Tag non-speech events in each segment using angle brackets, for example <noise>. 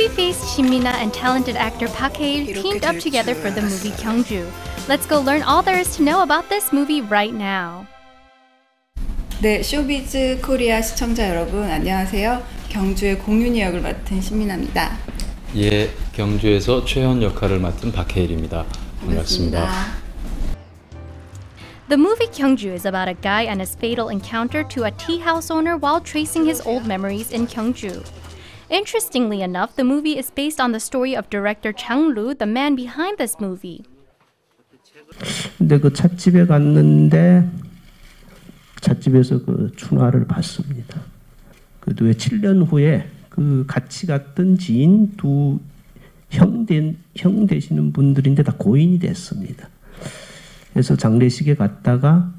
Baby-faced Shimina and talented actor Park Hae teamed up together for the movie Kyungju. Let's go learn all there is to know about this movie right now. 네, 쇼비즈 코리아 시청자 여러분 안녕하세요. 경주의 공윤이 역을 맡은 신민아입니다. 예, 경주에서 최현 역할을 맡은 박해일입니다. 반갑습니다. The movie Kyungju is about a guy and his fatal encounter to a tea house owner while tracing his old memories in Kyungju. Interestingly enough, the movie is based on the story of director Chang Lu, the man behind this movie. 근데 그 찻집에 갔는데 찻집에서 그 춘화를 봤습니다. 그 뒤에 7년 후에 그 같이 갔던 지인 두형형 되시는 분들인데 다 고인이 됐습니다. 그래서 장례식에 갔다가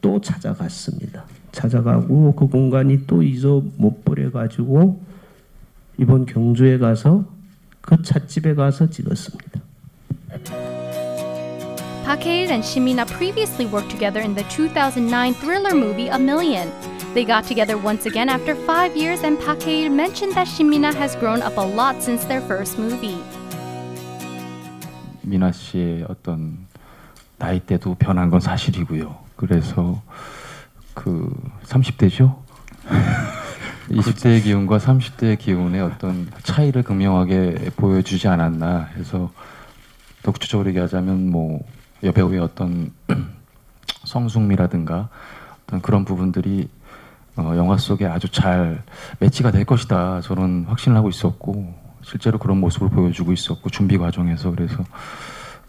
또 찾아갔습니다. 찾아가고 그 공간이 또 잊어 못 버려 가지고 이번 경주에 가서 그 찻집에 가서 찍었습니다. Park Hae and Shimina previously worked together in the 2009 thriller movie A Million. They got together once again after five years, and Park Hae mentioned that Shimina has grown up a lot since their first movie. 미나 씨의 어떤 나이대도 변한 건 사실이고요. 그래서 그 30대죠? 20대의 기운과 30대의 기운의 어떤 차이를 극명하게 보여주지 않았나 해서 더 구체적으로 얘기하자면 뭐 여배우의 어떤 <clears throat> 성숙미라든가 어떤 그런 부분들이 어, 영화 속에 아주 잘 매치가 될 것이다 저는 확신을 하고 있었고 실제로 그런 모습을 보여주고 있었고 준비 과정에서 그래서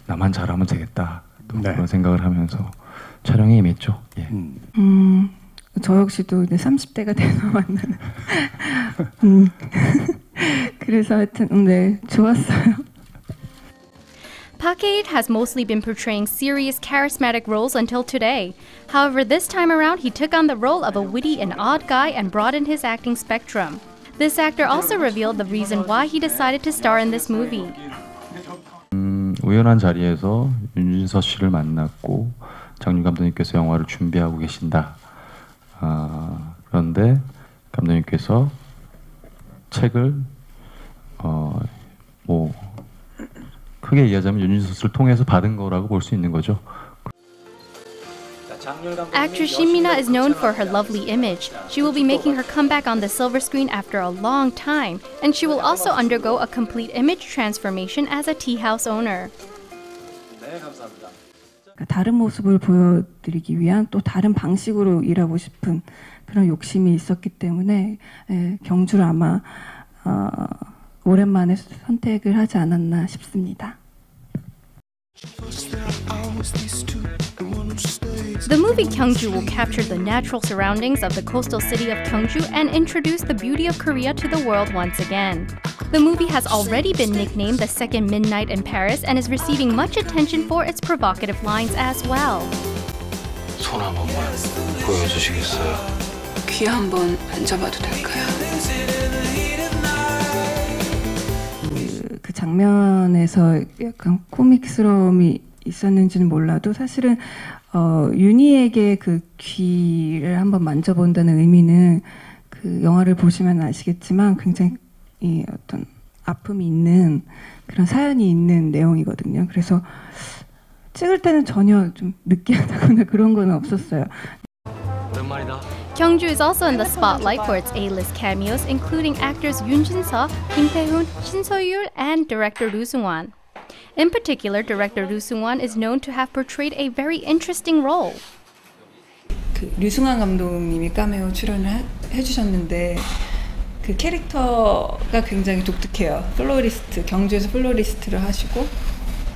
나만 잘하면 되겠다 또 네. 그런 생각을 하면서 촬영에 임했죠. 예. 음, 저 역시도 이제 30대가 돼서 만나는. 음, 그래서 하여튼 음, 네 좋았어요. Park Hae has mostly been portraying serious, charismatic roles until today. However, this time around, he took on the role of a witty and odd guy and broadened his acting spectrum. This actor also revealed the reason why he decided to star in this movie. 음, 우연한 자리에서 윤진서 씨를 만났고 장윤 감독님께서 영화를 준비하고 계신다. 아, 그런데 감독님께서 책을 어, 뭐 크게 얘기하자면 윤진서 씨를 통해서 받은 거라고 볼 수 있는 거죠. Actress Shimina is known for her lovely image. She will be making her comeback on the silver screen after a long time, and she will also undergo a complete image transformation as a tea house owner. 그러니까 다른 모습을 보여드리기 위한 또 다른 방식으로 일하고 싶은 그런 욕심이 있었기 때문에 예, 경주를 아마 어, 오랜만에 선택을 하지 않았나 싶습니다. The movie Gyeongju will capture the natural surroundings of the coastal city of Gyeongju and introduce the beauty of Korea to the world once again. The movie has already been nicknamed the second Midnight in Paris and is receiving much attention for its provocative lines as well. 손 한 번만 보여주시겠어요? 귀 한번 만져봐도 될까요? 그, 그 장면에서 약간 코믹스러움이 있었는지는 몰라도 사실은 어, 윤희에게 그 귀를 한번 만져본다는 의미는 그 영화를 보시면 아시겠지만 굉장히 이 어떤 아픔이 있는 그런 사연이 있는 내용이거든요. 그래서 찍을 때는 전혀 좀 느끼하다거나 그런 건 없었어요. Gyeongju is also in the spotlight for its A-list cameos, including actors Yoon Jin-seo, Kim Tae-hoon, Shin So-yul, and director Ru Sung-wan. In particular, director Ru Sung-wan is known to have portrayed a very interesting role. 그 류승환 감독님이 카메오 출연을 해, 해주셨는데 그 캐릭터가 굉장히 독특해요. 플로리스트 경주에서 플로리스트를 하시고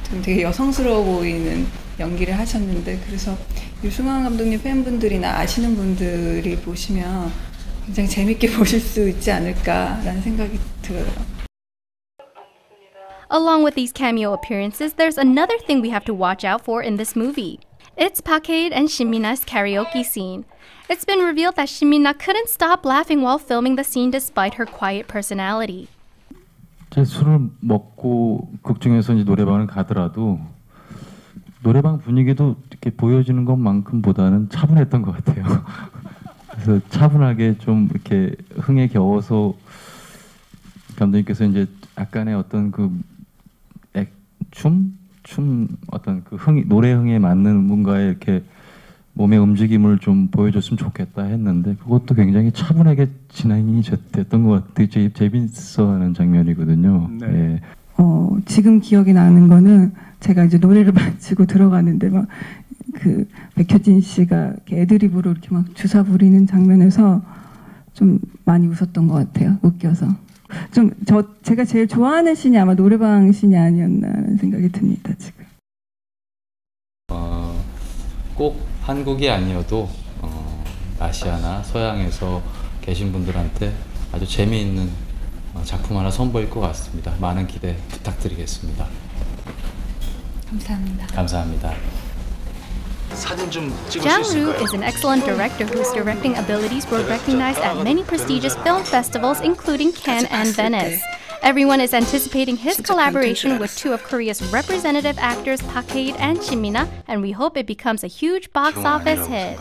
좀 되게 여성스러워 보이는 연기를 하셨는데 그래서 류승환 감독님 팬분들이나 아시는 분들이 보시면 굉장히 재밌게 <laughs> 보실 수 있지 않을까라는 생각이 들어요. Along with these cameo appearances, there's another thing we have to watch out for in this movie. It's Park Hae and Shimina's karaoke scene. It's been revealed that Shimina couldn't stop laughing while filming the scene despite her quiet personality. 제 술을 먹고 극 중에서 이제 노래방을 가더라도 노래방 분위기도 이렇게 보여지는 것만큼보다는 차분했던 것 같아요. <laughs> 그래서 차분하게 좀 이렇게 흥에 겨워서 감독님께서 이제 약간의 어떤 그 액, 춤, 춤 어떤 그 흥, 노래 흥에 맞는 뭔가의 이렇게 몸의 움직임을 좀 보여줬으면 좋겠다 했는데 그것도 굉장히 차분하게 진행이 제- 됐던 것 같아요. 되게 재밌어하는 장면이거든요. 네. 예. 어, 지금 기억이 나는 거는 제가 이제 노래를 <laughs> 마치고 들어가는데 막 그 백효진 씨가 애드립으로 이렇게 막 주사 부리는 장면에서 좀 많이 웃었던 것 같아요. 웃겨서. 좀 저 제가 제일 좋아하는 씬이 아마 노래방 씬이 아니었나라는 생각이 듭니다. 지금. 어, 꼭 한국이 아니어도 어, 아시아나 서양에서 계신 분들한테 아주 재미있는 어, 작품 하나 선보일 것 같습니다. 많은 기대 부탁드리겠습니다. 감사합니다. 감사합니다. Jang Ryu is an excellent director whose directing abilities were recognized at many prestigious film festivals, including Cannes and Venice. Everyone is anticipating his collaboration with two of Korea's representative actors, Park Hae-il and Shimina, and we hope it becomes a huge box office hit.